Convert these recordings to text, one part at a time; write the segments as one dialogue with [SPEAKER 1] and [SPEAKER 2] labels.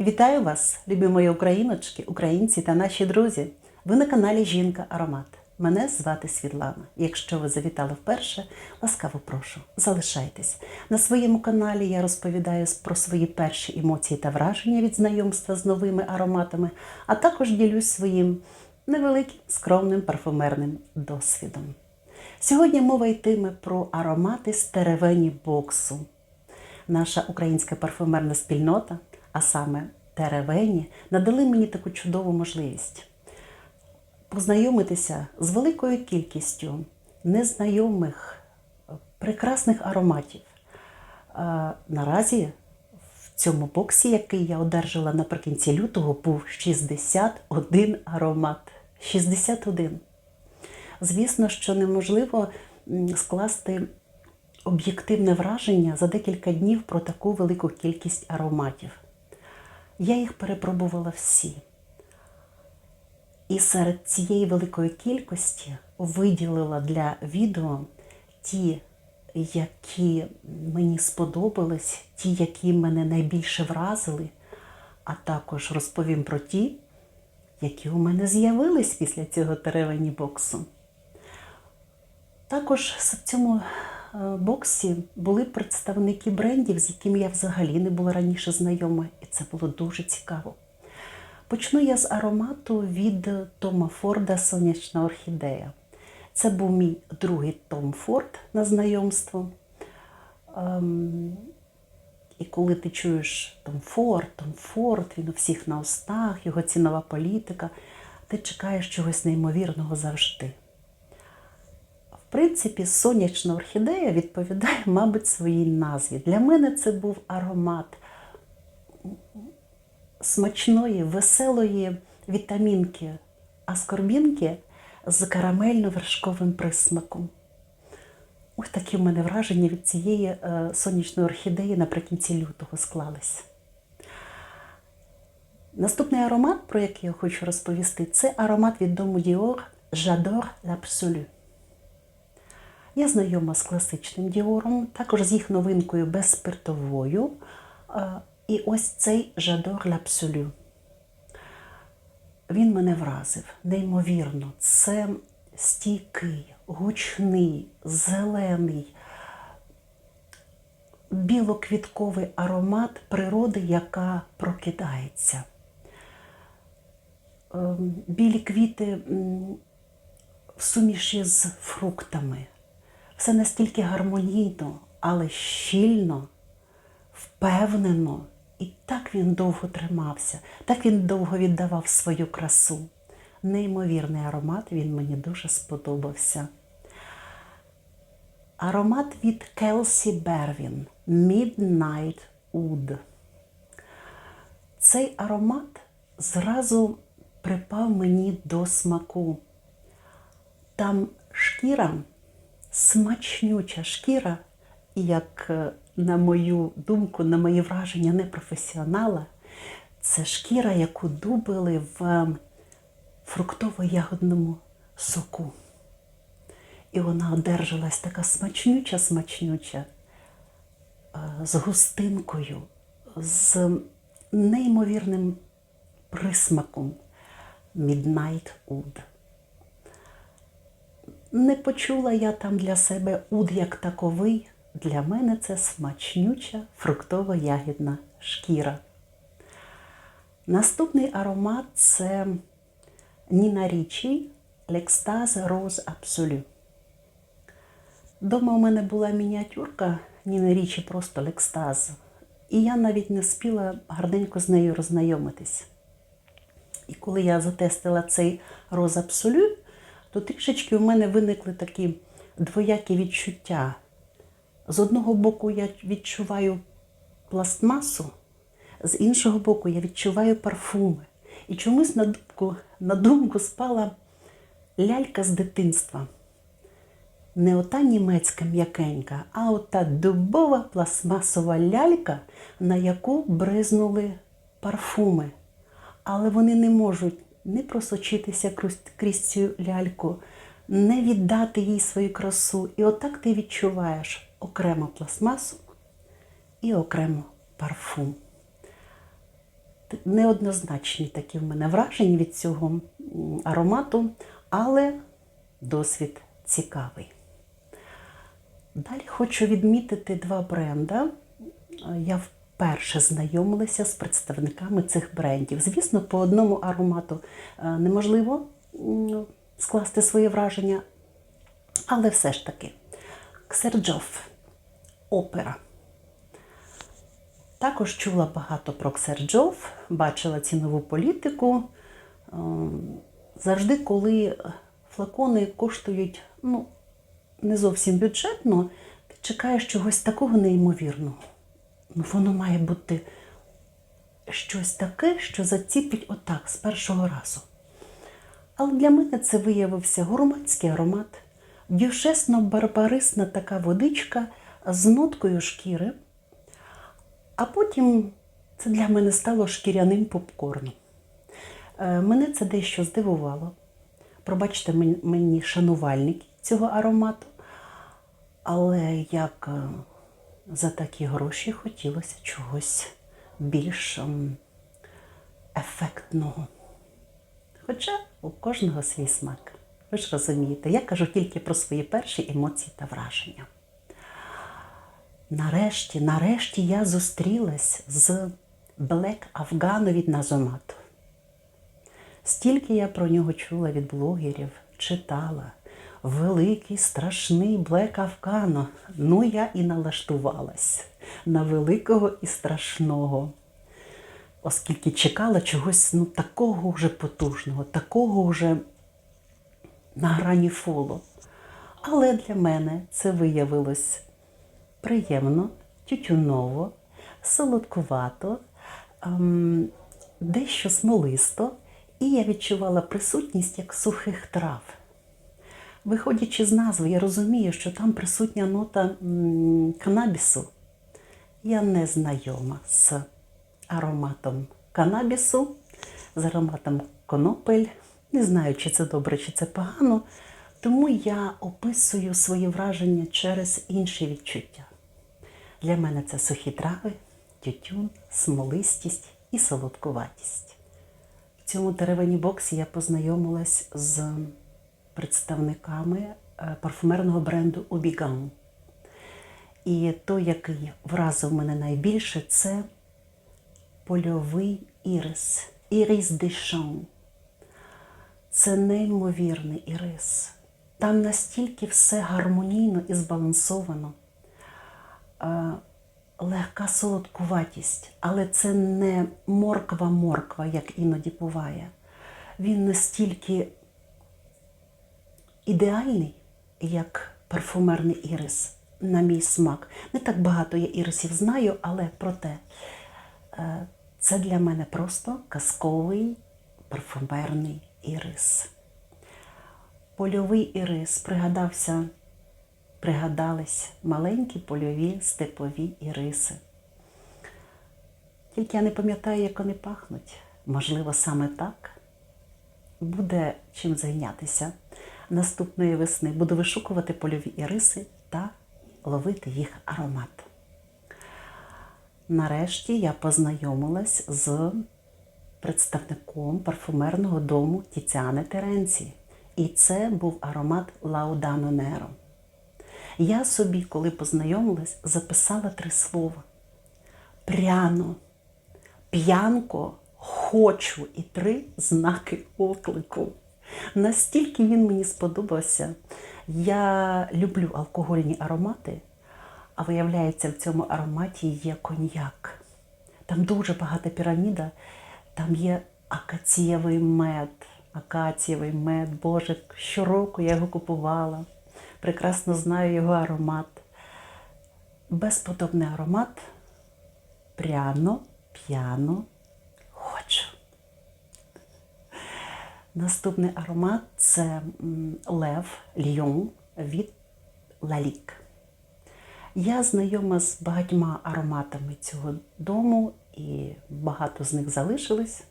[SPEAKER 1] Вітаю вас, любі мої україночки, українці та наші друзі. Ви на каналі Жінка Аромат. Мене звати Світлана. Якщо ви завітали вперше, ласкаво прошу, залишайтесь. На своєму каналі я розповідаю про свої перші емоції та враження від знайомства з новими ароматами, а також ділюсь своїм невеликим скромним парфумерним досвідом. Сьогодні мова йтиме про аромати з теревені боксу. Наша українська парфумерна спільнота, а саме теревені, надали мені таку чудову можливість познайомитися з великою кількістю незнайомих прекрасних ароматів. Е, Наразі в цьому боксі, який я одержала наприкінці лютого, був 61 аромат. 61. Звісно, що неможливо скласти об'єктивне враження за декілька днів про таку велику кількість ароматів. Я їх перепробувала всі. І серед цієї великої кількості виділила для відео ті, які мені сподобались, ті, які мене найбільше вразили, а також розповім про ті, які у мене з'явились після цього теревені боксу. Також в цьому боксі були представники брендів, з якими я взагалі не була раніше знайома, і це було дуже цікаво. Почну я з аромату від Тома Форда Сонячна орхідея. Це був мій другий Том Форд на знайомство. Ем, і коли ти чуєш Том Форд, Том Форд, він у всіх на устах, його цінова політика, ти чекаєш чогось неймовірного завжди. Принципі, сонячна орхідея відповідає, мабуть, своїй назві. Для мене це був аромат смачної, веселої вітамінки аскорбінки з карамельно-вершковим присмаком. Ось такі в мене враження від цієї е, сонячної орхідеї наприкінці лютого склались. Наступний аромат, про який я хочу розповісти, це аромат від дому Dior J'adore l'Absolu. Я знайома з класичним Діором, також з їх новинкою безспиртовою. І ось цей J'adore l'Absolu. Він мене вразив, неймовірно. Це стійкий, гучний, зелений, білоквітковий аромат природи, яка прокидається. Ем, Білі квіти в суміші з фруктами. Все настільки гармонійно, але щільно, впевнено. І так він довго тримався, так він довго віддавав свою красу. Неймовірний аромат, він мені дуже сподобався. Аромат від Келсі Бервін Midnight Oud. Цей аромат зразу припав мені до смаку. Там шкіра, смачнюча шкіра, як е, на мою думку, на мої враження непрофесіонала, це шкіра, яку дубили в фруктово-ягодному соку. І вона одержалась така смачнюча, смачнюча, е, з густинкою, з неймовірним присмаком Midnight Oud. Не почула я там для себе уд як таковий. Для мене це смачнюча фруктово-ягідна шкіра. Наступний аромат це Ніна Річі L'Extase Rose Absolu. Дома у мене була мініатюрка Ніна Річі просто L'Extase. І я навіть не спіла гарненько з нею роззнайомитись. І коли я затестила цей Rose Absolu, то трішечки у мене виникли такі двоякі відчуття. З одного боку, я відчуваю пластмасу, з іншого боку, я відчуваю парфуми. І чомусь на думку, на думку спала лялька з дитинства. Не ота німецька м'якенька, а ота дубова пластмасова лялька, на яку бризнули парфуми. Але вони не можуть не просочитися крізь, цю ляльку, не віддати їй свою красу. І отак ти відчуваєш окремо пластмасу і окремо парфум. неоднозначні такі в мене враження від цього аромату, але досвід цікавий. Далі хочу відмітити два бренда. Я вперше знайомилася з представниками цих брендів. Звісно, по одному аромату е, неможливо скласти своє враження, але все ж таки. Ксерджоф, опера. Також чула багато про Ксерджоф, бачила цінову політику. Ем, Завжди, коли флакони коштують ну, не зовсім бюджетно, ти чекаєш чогось такого неймовірного. Воно має бути щось таке, що заціпить отак з першого разу. Але для мене це виявився гурманський аромат, дюшесно-барбарисна така водичка з ноткою шкіри. А потім це для мене стало шкіряним попкорном. Е, Мене це дещо здивувало. Пробачте мені шанувальники цього аромату, але як е, за такі гроші хотілося чогось більш ем, ефектного. Хоча у кожного свій смак. Ви ж розумієте, я кажу тільки про свої перші емоції та враження. Нарешті, нарешті я зустрілась з Black Afghano від Назомату. Стільки я про нього чула від блогерів, читала. Великий, страшний Блек Афгано. Ну, я і налаштувалась на великого і страшного. Оскільки чекала чогось ну, такого вже потужного, такого вже на грані фолу. Але для мене це виявилось приємно, тютюново, солодкувато, ем, дещо смолисто, і я відчувала присутність як сухих трав. Виходячи з назви, я розумію, що там присутня нота канабісу. Я не знайома з ароматом канабісу, з ароматом конопель. Не знаю, чи це добре, чи це погано. Тому я описую свої враження через інші відчуття. Для мене це сухі трави, тютюн, смолистість і солодкуватість. В цьому теревені боксі я познайомилась з представниками е, парфумерного бренду Убіган. І той, який вразив мене найбільше, це польовий ірис, ірис дешан. Це неймовірний ірис. Там настільки все гармонійно і збалансовано. Е, Легка солодкуватість, але це не морква-морква, як іноді буває. Він настільки ідеальний, як парфумерний ірис, на мій смак. Не так багато я ірисів знаю, але проте е, це для мене просто казковий парфумерний ірис. Польовий ірис пригадався, пригадались маленькі польові степові іриси. Тільки я не пам'ятаю, як вони пахнуть. Можливо, саме так буде чим зайнятися наступної весни. Буду вишукувати польові іриси та ловити їх аромат. Нарешті я познайомилась з представником парфумерного дому Тіціани Теренці. І це був аромат Лаудано Неро. Я собі, коли познайомилась, записала три слова: пряно, п'янко, хочу і три знаки оклику. Настільки він мені сподобався. Я люблю алкогольні аромати, а виявляється, в цьому ароматі є коньяк. Там дуже багата піраміда, там є акацієвий мед. Акацієвий мед, Боже, щороку я його купувала. Прекрасно знаю його аромат. Безподобний аромат. Пряно, п'яно, хочу. Наступний аромат це Лев Льйон від Лалік. Я знайома з багатьма ароматами цього дому, і багато з них залишились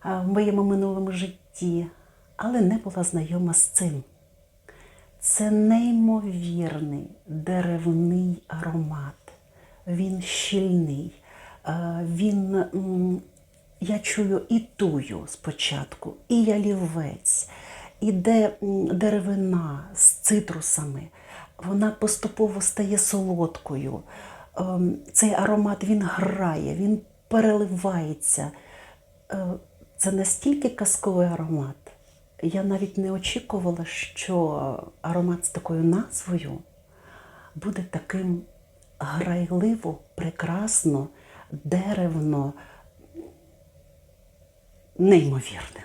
[SPEAKER 1] а, в моєму минулому житті, але не була знайома з цим. Це неймовірний деревний аромат. Він щільний, він я чую і тую спочатку, і ялівець, іде деревина з цитрусами. Вона поступово стає солодкою. Ем, Цей аромат він грає, він переливається. Е, Це настільки казковий аромат. Я навіть не очікувала, що аромат з такою назвою буде таким грайливо, прекрасно, деревно, неймовірним.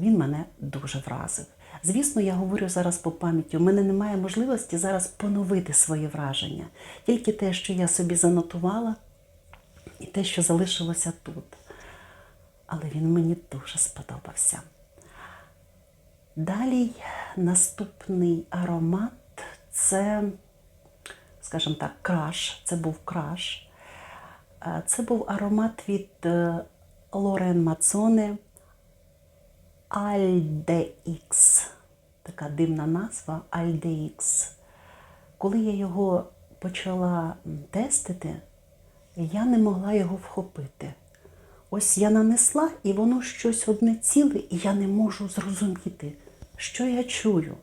[SPEAKER 1] Він мене дуже вразив. Звісно, я говорю зараз по пам'яті. У мене немає можливості зараз поновити свої враження. Тільки те, що я собі занотувала, і те, що залишилося тут. Але він мені дуже сподобався. Далі наступний аромат це, скажімо так, краш. Це був краш. Е, Це був аромат від е, Лорен Мацоне Альдеікс. Така дивна назва Альдеікс. Коли я його почала тестити, я не могла його вхопити. Ось я нанесла, і воно щось одне ціле, і я не можу зрозуміти, що я чую.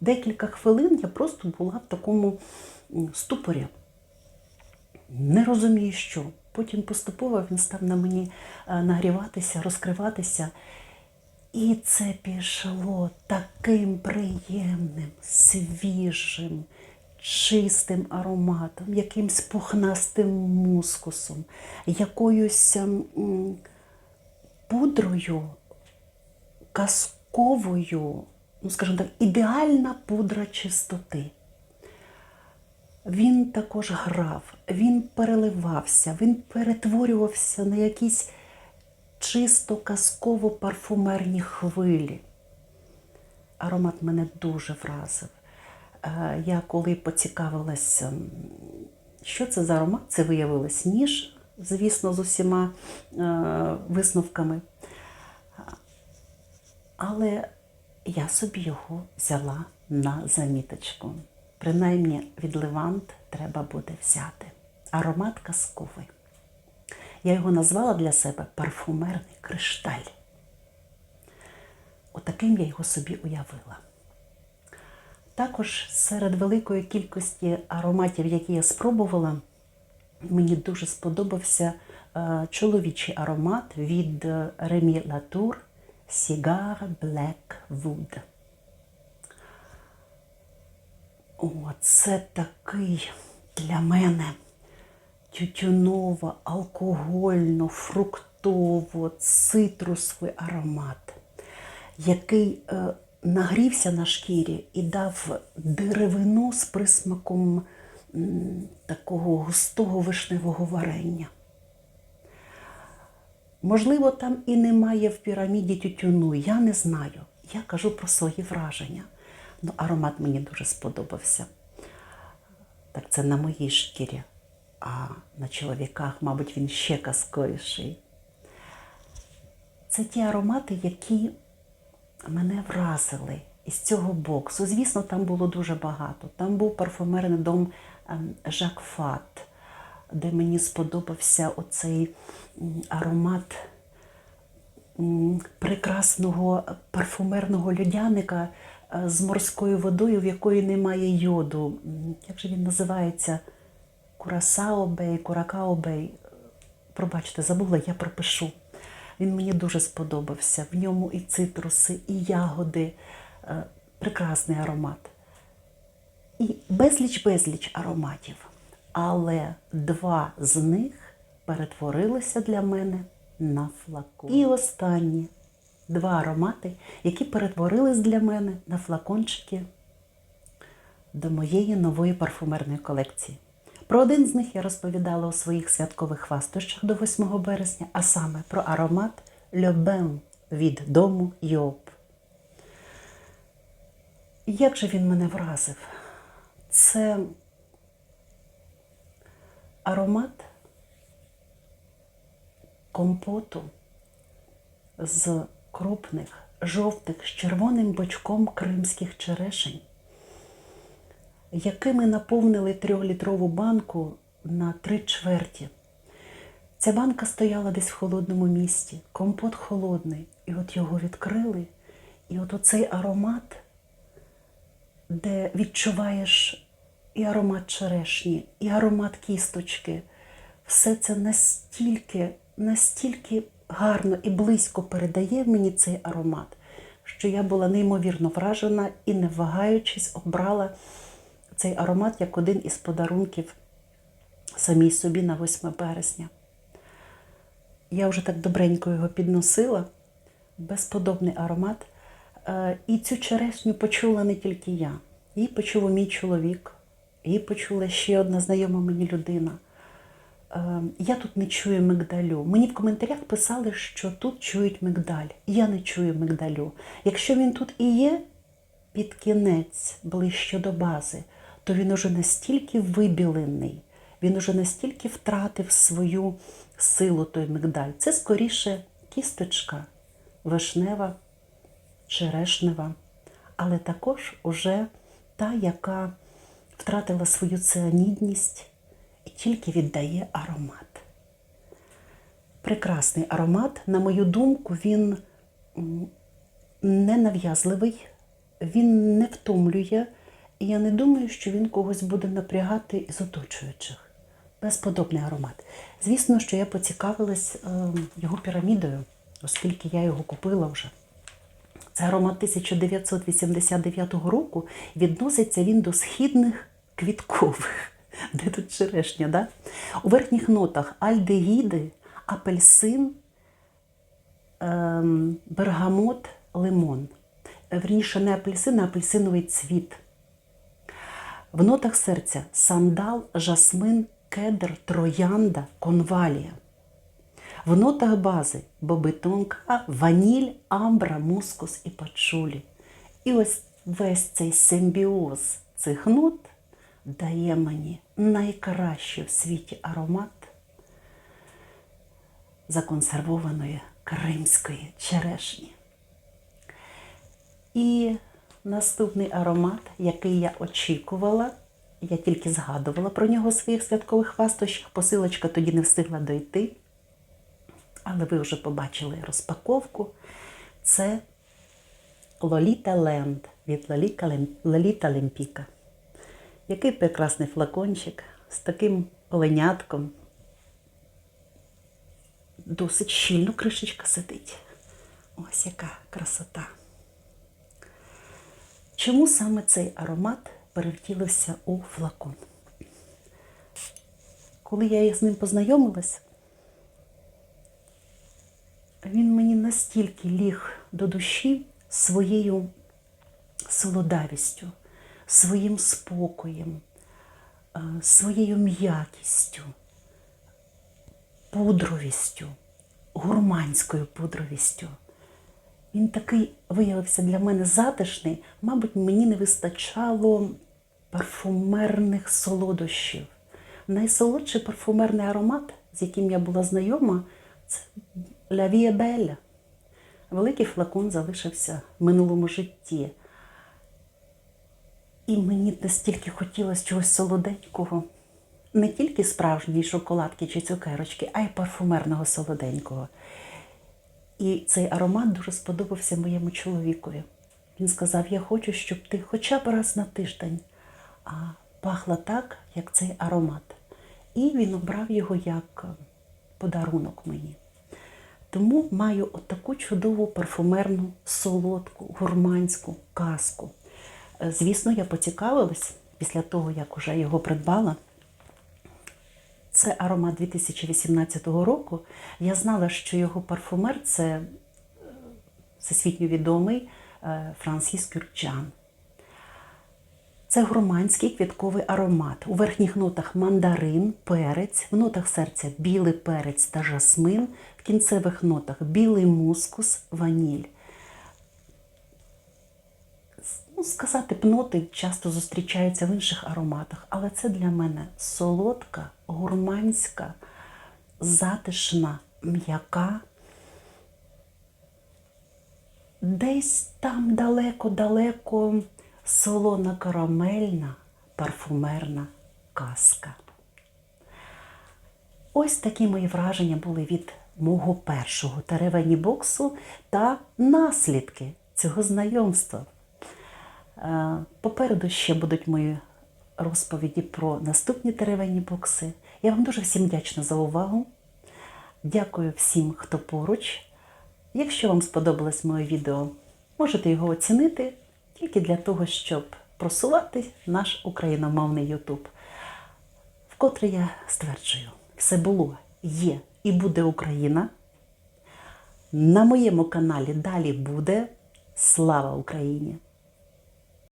[SPEAKER 1] Декілька хвилин я просто була в такому ступорі. Не розумію, що. Потім поступово він став на мені е, нагріватися, розкриватися. І це пішло таким приємним, свіжим, чистим ароматом, якимсь пухнастим мускусом, якоюсь ем, пудрою, казковою, ну, скажімо так, ідеальна пудра чистоти. Він також грав, він переливався, він перетворювався на якісь чисто казково парфумерні хвилі. Аромат мене дуже вразив. Е, Я коли поцікавилася, що це за аромат, це виявилось ніж, звісно, з усіма е, висновками. Але я собі його взяла на заміточку. Принаймні від Левант треба буде взяти. Аромат казковий. Я його назвала для себе парфумерний кришталь. Отаким я його собі уявила. Також серед великої кількості ароматів, які я спробувала, мені дуже сподобався е, чоловічий аромат від Ремі Латур Cigar Black Wood. О, це такий для мене тютюново, алкогольно, фруктово, цитрусовий аромат, який е, нагрівся на шкірі і дав деревину з присмаком м, такого густого вишневого варення. Можливо, там і немає в піраміді тютюну, я не знаю. Я кажу про свої враження. Ну, аромат мені дуже сподобався. Так це на моїй шкірі, а на чоловіках, мабуть, він ще казковіший. Це ті аромати, які мене вразили із цього боксу. Звісно, там було дуже багато. Там був парфумерний дом ем, Жак Фат, де мені сподобався оцей аромат прекрасного парфумерного льодяника е, з морською водою, в якої немає йоду. Як же він називається? Курасао Бей, Куракао Бей. Пробачте, забула, я пропишу. Він мені дуже сподобався. В ньому і цитруси, і ягоди. Е, Прекрасний аромат. І безліч-безліч ароматів. Але два з них перетворилися для мене на флакон. І останні два аромати, які перетворились для мене на флакончики до моєї нової парфумерної колекції. Про один з них я розповідала у своїх святкових хвастощах до 8 березня, а саме про аромат Bain від дому Йоп. Як же він мене вразив? Це аромат компоту з крупних, жовтих з червоним бочком кримських черешень, якими наповнили трьохлітрову банку на три чверті. Ця банка стояла десь в холодному місті, компот холодний, і от його відкрили, і от оцей аромат, де відчуваєш і аромат черешні, і аромат кісточки, все це настільки, настільки гарно і близько передає мені цей аромат, що я була неймовірно вражена і, не вагаючись, обрала цей аромат як один із подарунків самій собі на 8 березня. Я вже так добренько його підносила, безподобний аромат. Е, І цю черешню почула не тільки я, її почув мій чоловік, її почула ще одна знайома мені людина. Е, Я тут не чую мигдалю. Мені в коментарях писали, що тут чують мигдаль. Я не чую мигдалю. Якщо він тут і є під кінець, ближче до бази, то він уже настільки вибілений, він уже настільки втратив свою силу той мигдаль. Це скоріше кісточка вишнева, черешнева, але також уже та, яка втратила свою цианідність і тільки віддає аромат. Прекрасний аромат, на мою думку, він не нав'язливий, він не втомлює, і я не думаю, що він когось буде напрягати із оточуючих. Безподобний аромат. Звісно, що я поцікавилась е, його пірамідою, оскільки я його купила вже. Це аромат 1989 року. Відноситься він до східних квіткових, де тут черешня. Да? У верхніх нотах альдегіди, апельсин, ем, бергамот, лимон. Верніше, не апельсин, а апельсиновий цвіт. В нотах серця сандал, жасмин, кедр, троянда, конвалія. В нотах бази бобитонка, ваніль, амбра, мускус і пачулі. І ось весь цей симбіоз цих нот дає мені найкращий в світі аромат законсервованої кримської черешні. І наступний аромат, який я очікувала, я тільки згадувала про нього у своїх святкових хвастощах. Посилочка тоді не встигла дойти. Але ви вже побачили розпаковку. Це Лоліта Ленд від Лоліта Лемпіка. Який прекрасний флакончик з таким оленятком. Досить щільно кришечка сидить. Ось яка красота. Чому саме цей аромат перевтілився у флакон? Коли я з ним познайомилась, він мені настільки ліг до душі своєю солодавістю, своїм спокоєм, е, своєю м'якістю, пудровістю, гурманською пудровістю. Він такий виявився для мене затишний, мабуть, мені не вистачало парфумерних солодощів. Найсолодший парфумерний аромат, з яким я була знайома, це Ля Белля. Великий флакон залишився в минулому житті. І мені настільки хотілося чогось солоденького, не тільки справжньої шоколадки чи цукерочки, а й парфумерного солоденького. І цей аромат дуже сподобався моєму чоловікові. Він сказав: Я хочу, щоб ти хоча б раз на тиждень а пахла так, як цей аромат. І він обрав його як подарунок мені. Тому маю отаку чудову парфумерну, солодку, гурманську казку. Звісно, я поцікавилась після того, як уже його придбала. Це аромат 2018 року. Я знала, що його парфумер це всесвітньо відомий Франсіс Кюрджан. Це гурманський квітковий аромат. У верхніх нотах мандарин, перець, в нотах серця білий перець та жасмин, в кінцевих нотах білий мускус, ваніль. Ну, сказати, б, ноти часто зустрічаються в інших ароматах, але це для мене солодка, гурманська, затишна, м'яка. Десь там далеко-далеко солона карамельна парфумерна казка. Ось такі мої враження були від мого першого теревені боксу та наслідки цього знайомства. Е, Попереду ще будуть мої розповіді про наступні теревені бокси. Я вам дуже всім вдячна за увагу. Дякую всім, хто поруч. Якщо вам сподобалось моє відео, можете його оцінити тільки для того, щоб просувати наш україномовний YouTube. Вкотре я стверджую, все було, є і буде Україна. На моєму каналі далі буде. Слава Україні!